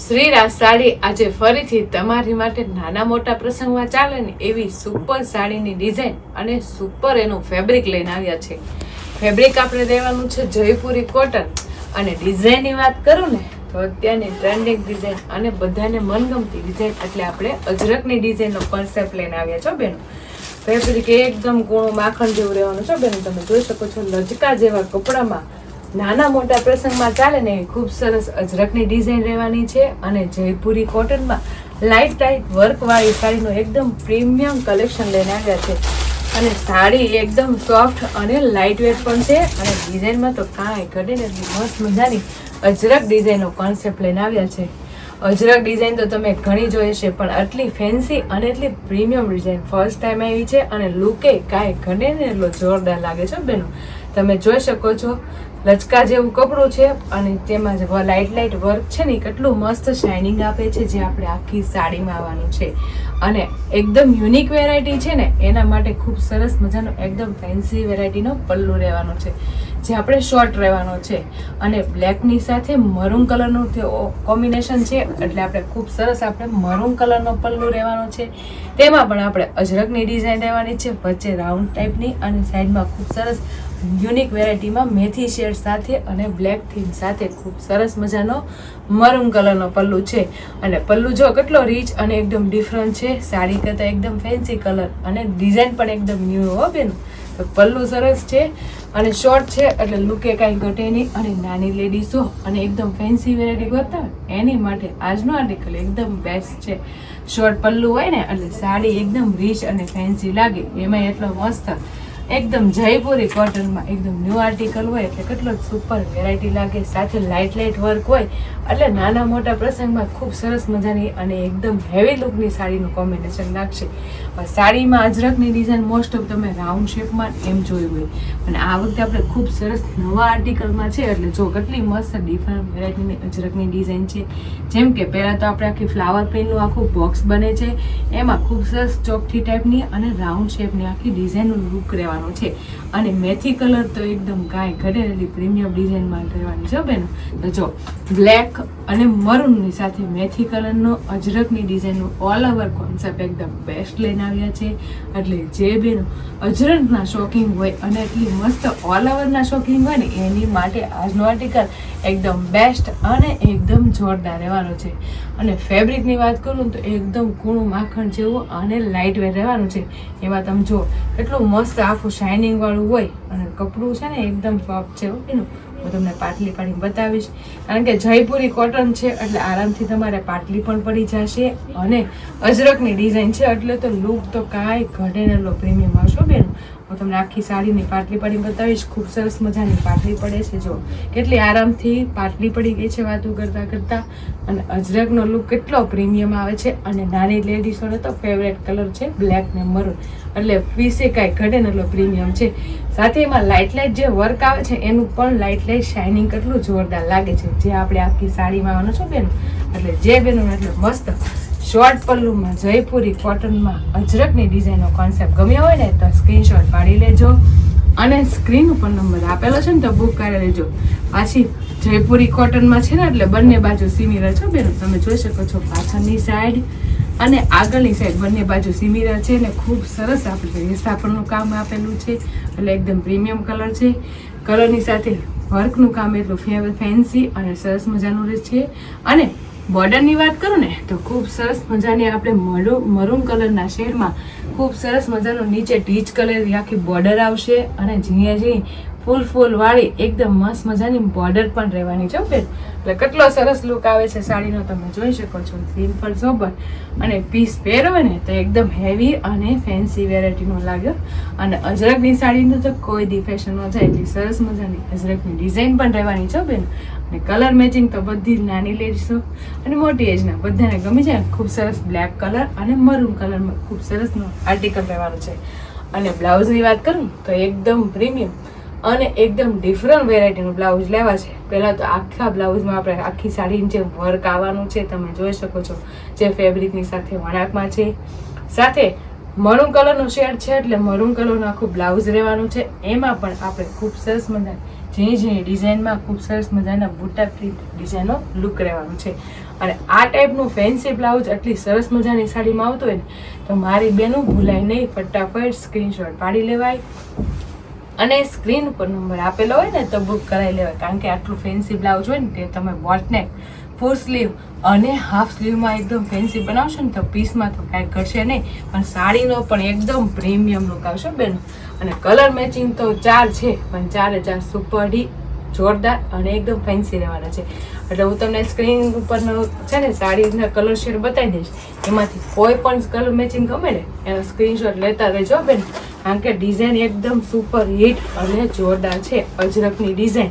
શ્રીરાજ સાડી આજે ફરીથી તમારી માટે નાના મોટા પ્રસંગમાં ચાલે ને એવી સુપર સાડીની ડિઝાઇન અને સુપર એનું ફેબ્રિક લઈને આવ્યા છે. ફેબ્રિક આપણે દેવાનું છે જયપુરી કોટન અને ડિઝાઇનની વાત કરું ને, તો અત્યારની ટ્રેન્ડિંગ ડિઝાઇન અને બધાને મનગમતી ડિઝાઇન એટલે આપણે અજરકની ડિઝાઇનનો કોન્સેપ્ટ લઈને આવ્યા છો બેનો. ફેબ્રિક એકદમ ગુણો માખણ જેવું રહેવાનું છે. બેન, તમે જોઈ શકો છો લચકા જેવા કપડામાં નાના મોટા પ્રસંગમાં ચાલે ને, ખૂબ સરસ અજરકની ડિઝાઇન રહેવાની છે અને જયપુરી કોટનમાં લાઇટ ટાઇટ વર્કવાળી સાડીનું એકદમ પ્રીમિયમ કલેક્શન લઈને આવ્યા છે. અને સાડી એકદમ સોફ્ટ અને લાઇટ વેટ પણ છે અને ડિઝાઇનમાં તો કાંઈ ઘટીને મસ્ત મજાની અજરક ડિઝાઇનનો કોન્સેપ્ટ લઈને આવ્યા છે. અજરક ડિઝાઇન તો તમે ઘણી જોઈ છે પણ આટલી ફેન્સી અને એટલી પ્રીમિયમ ડિઝાઇન ફર્સ્ટ ટાઈમ આવી છે અને લુકે કાંઈ ઘટે ને એટલો જોરદાર લાગે છે બેનો. તમે જોઈ શકો છો લચકા જેવું કપડું છે અને તેમાં જે લાઇટ લાઇટ વર્ક છે ને કેટલું મસ્ત શાઇનિંગ આપે છે જે આપણે આખી સાડીમાં આવવાનું છે. અને એકદમ યુનિક વેરાયટી છે ને, એના માટે ખૂબ સરસ મજાનો એકદમ ફેન્સી વેરાયટીનો પલ્લુ રહેવાનો છે, જે આપણે શોર્ટ રહેવાનો છે. અને બ્લેકની સાથે મરૂન કલરનું કોમ્બિનેશન છે, એટલે આપણે ખૂબ સરસ આપણે મરૂન કલરનો પલ્લુ રહેવાનો છે. તેમાં પણ આપણે અજરકની ડિઝાઇન રહેવાની છે, વચ્ચે રાઉન્ડ ટાઈપની અને સાઈડમાં ખૂબ સરસ યુનિક વેરાયટીમાં મેથી શેડ સાથે અને બ્લેક થીમ સાથે ખૂબ સરસ મજાનો મરૂન કલરનો પલ્લુ છે. અને પલ્લુ જો કેટલો રીચ અને એકદમ ડિફરન્ટ છે, સાડી કરતાં એકદમ ફેન્સી કલર અને ડિઝાઇન પણ એકદમ ન્યૂ હો બેન. પલ્લુ સરસ છે અને શોર્ટ છે એટલે લુકે કાંઈ ઘટે નહીં અને નાની લેડીઝો અને એકદમ ફેન્સી વેરાયટી કરતા એની માટે આજનો આર્ટિકલ એકદમ બેસ્ટ છે. શોર્ટ પલ્લુ હોય ને એટલે સાડી એકદમ રીચ અને ફેન્સી લાગે એમાં એટલો મસ્ત એકદમ જયપુરી કોટનમાં એકદમ ન્યૂ આર્ટિકલ હોય એટલે કેટલો સુપર વેરાયટી લાગે. સાથે લાઇટ લાઇટ વર્ક હોય. એટલે નાના મોટા પ્રસંગમાં ખૂબ સરસ મજાની અને એકદમ હેવી લુકની સાડીનું કોમ્બિનેશન લાગશે. સાડીમાં અજરકની ડિઝાઇન મોસ્ટ ઓફ તમે રાઉન્ડ શેપમાં એમ જોયું હોય. અને આ વખતે આપણે ખૂબ સરસ નવા આર્ટિકલમાં છે. એટલે જો કેટલી મસ્ત ડિફરન્ટ વેરાયટીની અજરકની ડિઝાઇન છે. જેમ કે પહેલાં તો આપણે આખી ફ્લાવર પ્રિન્ટનું આખું બોક્સ બને છે. એમાં ખૂબ સરસ ચોકઠી ટાઈપની અને રાઉન્ડ શેપની આખી ડિઝાઇનનું લુક રહેવાનું છે. અને મેથી કલર તો એકદમ કાંઈ ઘટેલી પ્રીમિયમ ડિઝાઇનમાં રહેવાની છે બેન. તો જો, બ્લેક અને મરૂનની સાથે મેથી કલરનો, અજરકની ડિઝાઇનનું ઓલ ઓવર કોન્સેપ્ટ એકદમ બેસ્ટ લઈને આવ્યા છે. એટલે જે બેનો અજરકના શોખીન હોય અને એટલી મસ્ત ઓલ ઓવરના શોખીન હોય ને, એની માટે આજનો આર્ટિકલ એકદમ બેસ્ટ અને એકદમ જોરદાર રહેવાનો છે. અને ફેબ્રિકની વાત કરું તો એકદમ કૂણું માખણ જેવું અને લાઇટ વેર રહેવાનું છે. એમાં તમે જો એટલું મસ્ત આખું શાઇનિંગવાળું હોય અને કપડું છે ને એકદમ સોફ્ટ છે એનું હું તમને પાટલી પાડી બતાવીશ. કારણ કે જયપુરી કોટન છે એટલે આરામથી તમારે પાટલી પણ પડી જશે અને અજરકની ડિઝાઇન છે એટલે તો લુક તો કાંઈ ઘટે ને એટલો પ્રીમિયમ આવશો બેન. હું તમને આખી સાડીની પાટલી પડી બતાવીશ. ખૂબ સરસ મજાની પાટલી પડે છે, જો. કેટલી આરામથી પાટલી પડી ગઈ છે વાતું કરતાં કરતાં. અને અજરકનો લુક કેટલો પ્રીમિયમ આવે છે. અને નાની લેડીઝોને તો ફેવરેટ કલર છે બ્લેક ને મરૂન એટલે પીસે કાંઈ ઘટે ને એટલો પ્રીમિયમ છે. સાથે એમાં લાઇટ લાઇટ જે વર્ક આવે છે, એનું પણ લાઇટ લાઇટ શાઇનિંગ કેટલું જોરદાર લાગે છે. જે આપણે આખી સાડીમાં આવવાનો છો બેન? એટલે જે બેનો એટલે મસ્ત શોર્ટ પલ્લુમાં, જયપુરી કોટનમાં અજરકની ડિઝાઇનનો કોન્સેપ્ટ ગમ્યો હોય ને, તો સ્ક્રીનશોટ પાડી લેજો. અને સ્ક્રીન ઉપર નંબર આપેલો છે ને, તો બુક કરી લેજો. પાછી જયપુરી કોટનમાં છે ને, એટલે બંને બાજુ સિમિલર છો બેન, તમે જોઈ શકો છો પાછળની સાઈડ અને આગળની સાઈડ બંને બાજુ સિમિલર છે ને, ખૂબ સરસ આપણે વિસ્થાપનનું કામ આપેલું છે, એટલે એકદમ પ્રીમિયમ કલર છે. કલરની સાથે વર્કનું કામ એટલું ફેન્સી અને સરસ મજાનું રહે છે. અને બોર્ડરની વાત કરું ને, તો ખૂબ સરસ મજાની આપણે મરૂ મરૂન કલરના શેડમાં ખૂબ સરસ મજાનું નીચે ટીચ કલર આખી બોર્ડર આવશે અને ઝીણી ઝીણી ફૂલ ફૂલ વાળી એકદમ મસ્ત મજાની બોર્ડર પણ રહેવાની છે બેન એટલે કેટલો સરસ લુક આવે છે સાડીનો તમે જોઈ શકો છો સિમ્પલ સોબર અને પીસ પહેરવે ને તો એકદમ હેવી અને ફેન્સી વેરાયટીનો લાગ્યો. અને અજરકની સાડીનો તો કોઈ દી ફેશન ન જાય, એટલી સરસ મજાની અજરકની ડિઝાઇન પણ રહેવાની છે બેન. અને કલર મેચિંગ તો બધી નાની લેડીઝો અને મોટી એજના બધાને ગમી જાય ખૂબ સરસ બ્લેક કલર અને મરૂન કલરમાં ખૂબ સરસનો આર્ટિકલ રહેવાનો છે. અને બ્લાઉઝની વાત કરું તો એકદમ પ્રીમિયમ અને એકદમ ડિફરન્ટ વેરાયટીનું બ્લાઉઝ લેવા છે. પહેલાં તો આખા બ્લાઉઝમાં આપણે આખી સાડીની જે વર્ક આવવાનું છે, તમે જોઈ શકો છો, જે ફેબ્રિકની સાથે વણાકમાં છે. સાથે મરૂન કલરનો શેડ છે, એટલે મરૂન કલરનું આખું બ્લાઉઝ રહેવાનું છે. એમાં પણ આપણે ખૂબ સરસ મજા ઝીણી ઝીણી ડિઝાઇનમાં ખૂબ સરસ મજાના બુટા પ્રિન્ટ ડિઝાઇનનો લુક રહેવાનું છે. અને આ ટાઈપનું ફેન્સી બ્લાઉઝ આટલી સરસ મજાની સાડીમાં આવતું હોય ને, તો મારી બેનું ભૂલાય નહીં, ફટાફટ સ્ક્રીનશોટ પાડી લેવાય. અને સ્ક્રીન ઉપર નંબર આપેલો હોય ને તો બુક કરાવી લેવાય. કારણ કે આટલું ફેન્સી બ્લાઉઝ હોય ને તે તમે બોટનેક ફૂલ સ્લીવ અને હાફ સ્લીવમાં એકદમ ફેન્સી બનાવશો ને તો પીસમાં તો કાંઈ ઘટશે નહીં. પણ સાડીનો પણ એકદમ પ્રીમિયમ લુક આવશે બેન. અને કલર મેચિંગ તો ચાર છે, પણ ચારે ચાર સુપર જોરદાર અને એકદમ ફેન્સી રહેવાના છે. એટલે હું તમને સ્ક્રીન ઉપરનો છે ને સાડીના કલર શેડ બતાવી દઈશ. એમાંથી કોઈ પણ કલર મેચિંગ ગમે ને એનો સ્ક્રીનશોટ લેતા રહેજો બેન. કારણ કે ડિઝાઇન એકદમ સુપર હિટ અને જોરદાર છે, અજરકની ડિઝાઇન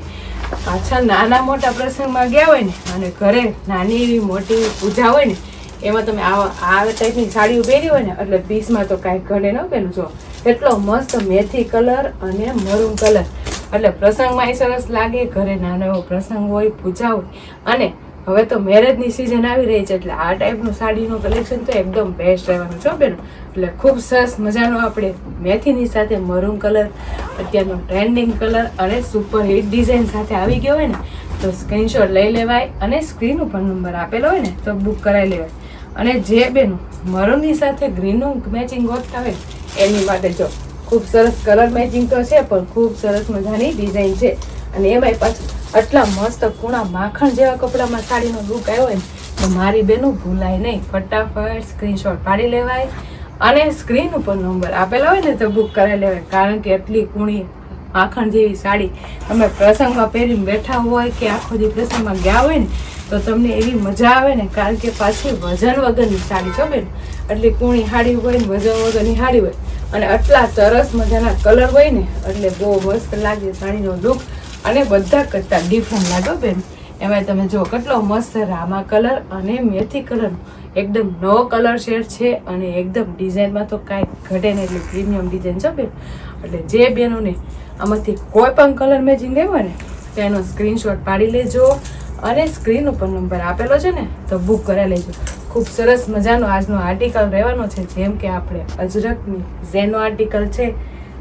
પાછળ નાના મોટા પ્રસંગમાં ગયા હોય ને, અને ઘરે નાની એવી મોટી પૂજા હોય ને, એમાં તમે આવા, આ ટાઈપની સાડીઓ પહેરી હોય ને, એટલે પીસમાં તો કાંઈ ઘટે ન પેલું, જો. એટલો મસ્ત મેથી કલર અને મરૂન કલર. એટલે પ્રસંગમાં એ સરસ લાગે, ઘરે નાનો એવો પ્રસંગ હોય, પૂજા હોય, અને હવે તો મેરેજની સિઝન આવી રહી છે એટલે આ ટાઈપનું સાડીનું કલેક્શન તો એકદમ બેસ્ટ રહેવાનું છો બેન. એટલે ખૂબ સરસ મજાનો આપણે મેથીની સાથે મરૂન કલર અત્યારનો ટ્રેન્ડિંગ કલર અને સુપર હિટ ડિઝાઇન સાથે આવી ગયો હોય ને, તો સ્ક્રીનશોટ લઈ લેવાય અને સ્ક્રીન ઉપર નંબર આપેલો હોય ને, તો બુક કરાવી લેવાય. અને જે બેન મરૂનની સાથે ગ્રીનનું મેચિંગ ગોઠતા હોય, એની માટે જો ખૂબ સરસ કલર મેચિંગ તો છે, પણ ખૂબ સરસ મજાની ડિઝાઇન છે. અને એમાંય પાછું આટલા મસ્ત કૂણા માખણ જેવા કપડામાં સાડીનો લુક આવ્યો હોય તો મારી બેનું ભૂલાય નહીં. ફટાફટ સ્ક્રીનશોટ પાડી લેવાય અને સ્ક્રીન ઉપર નંબર આપેલા હોય ને તો બુક કરાવી લેવાય. કારણ કે એટલી કૂણી માખણ જેવી સાડી તમે પ્રસંગમાં પહેરીને બેઠા હોય કે આખો દી પ્રસંગમાં ગયા હોય ને, તો તમને એવી મજા આવે ને, કારણ કે પાછી વજન વગરની સાડી છો બેન. એટલી કૂણી હાડી હોય ને, વજન વગરની હાડી હોય. અને આટલા સરસ મજાના કલર હોય ને, એટલે બહુ મસ્ત લાગે સાડીનો લુક અને બધા કરતાં ડિફરન્ટ લાગો બેન. એમાં તમે જો કેટલો મસ્ત રામા કલર અને મેથી કલર એકદમ નવો કલર શેડ છે અને એકદમ ડિઝાઇનમાં તો કાંઈ ઘટે ને એટલી પ્રીમિયમ ડિઝાઇન છે બેન. એટલે જે બેનોને આમાંથી કોઈ પણ કલર મેચિંગ લેવો ને તેનો સ્ક્રીનશોટ પાડી લેજો અને સ્ક્રીન ઉપર નંબર આપેલો છે ને, તો બુક કરાવી લેજો. ખૂબ સરસ મજાનો આજનો આર્ટિકલ રહેવાનો છે, જેમ કે આપણે અજરકની ઝેનો આર્ટિકલ છે.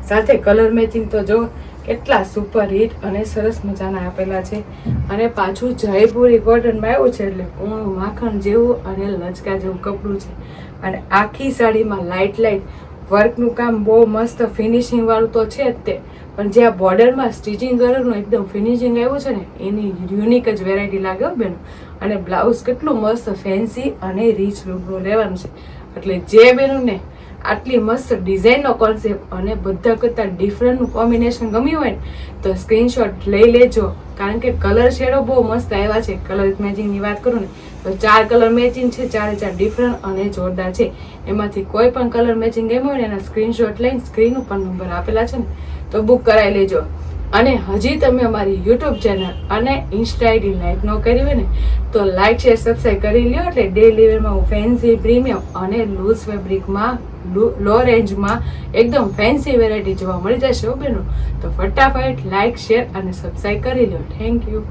સાથે કલર મેચિંગ તો જો કેટલા સુપર હિટ અને સરસ મજાના આપેલા છે. અને પાછું જયપુરી કોટનમાં આવ્યું છે એટલે ઊણું માખણ જેવું અને લચકા જેવું કપડું છે. અને આખી સાડીમાં લાઇટ લાઇટ વર્કનું કામ બહુ મસ્ત ફિનિશિંગવાળું તો છે જ તે. પણ જે આ બોર્ડરમાં સ્ટિચિંગ કરેલું, એકદમ ફિનિશિંગ આવ્યું છે ને, એની યુનિક જ વેરાયટી લાગે હો બેન. અને બ્લાઉઝ કેટલું મસ્ત ફેન્સી અને રીચ લુકનું લેવાનું છે. એટલે જે બેનને આટલી મસ્ત ડિઝાઇનનો કોન્સેપ્ટ અને બધા કરતાં ડિફરન્ટનું કોમ્બિનેશન ગમ્યું હોય ને, તો સ્ક્રીનશોટ લઈ લેજો. કારણ કે કલર શેડો બહુ મસ્ત આવ્યા છે. કલર મેચિંગની વાત કરું ને, તો ચાર કલર મેચિંગ છે, ચારે ચાર ડિફરન્ટ અને જોરદાર છે. એમાંથી કોઈ પણ કલર મેચિંગ ગમ્યું હોય ને, એના સ્ક્રીનશોટ લઈને સ્ક્રીન ઉપર નંબર આપેલા છે ને, તો બુક કરાવી લેજો. અને હજી તમે અમારી યુટ્યુબ ચેનલ અને ઇન્સ્ટા આઈડી લાઈક ન કરી હોય ને, તો લાઈક શેર સબસ્ક્રાઈબ કરી લ્યો. એટલે ડેલી વેરમાં હું ફેન્સી પ્રીમિયમ અને લૂઝ ફેબ્રિકમાં લો રેન્જમાં એકદમ ફેન્સી વેરાયટી જોવા મળી જશે હો બેનો. તો ફટાફટ લાઇક શેર અને સબસ્ક્રાઈબ કરી લો. Thank you